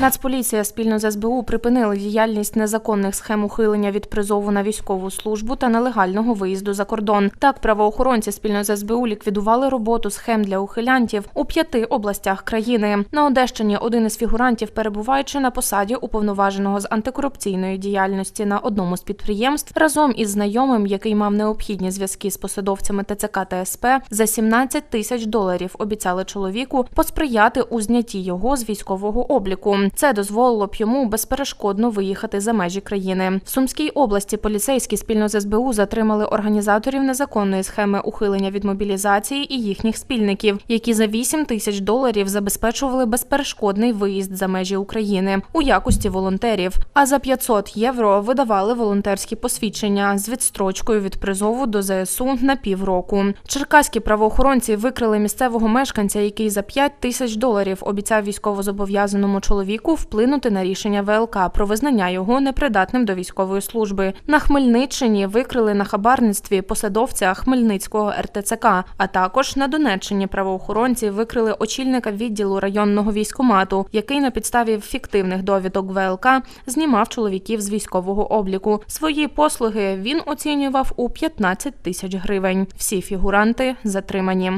Нацполіція спільно з СБУ припинили діяльність незаконних схем ухилення від призову на військову службу та нелегального виїзду за кордон. Так, правоохоронці спільно з СБУ ліквідували роботу схем для ухилянтів у п'яти областях країни. На Одещині один із фігурантів, перебуваючи на посаді уповноваженого з антикорупційної діяльності на одному з підприємств, разом із знайомим, який мав необхідні зв'язки з посадовцями ТЦК та СП, за 17 тисяч доларів обіцяли чоловіку посприяти у знятті його з військового обліку. Це дозволило б йому безперешкодно виїхати за межі країни. В Сумській області поліцейські спільно з СБУ затримали організаторів незаконної схеми ухилення від мобілізації і їхніх спільників, які за 8 тисяч доларів забезпечували безперешкодний виїзд за межі України у якості волонтерів. А за 500 євро видавали волонтерські посвідчення з відстрочкою від призову до ЗСУ на півроку. Черкаські правоохоронці викрили місцевого мешканця, який за 5 тисяч доларів обіцяв військовозобов'язаному чоловіку вплинути на рішення ВЛК про визнання його непридатним до військової служби. На Хмельниччині викрили на хабарництві посадовця Хмельницького РТЦК, а також на Донеччині правоохоронці викрили очільника відділу районного військомату, який на підставі фіктивних довідок ВЛК знімав чоловіків з військового обліку. Свої послуги він оцінював у 15 тисяч гривень. Всі фігуранти затримані.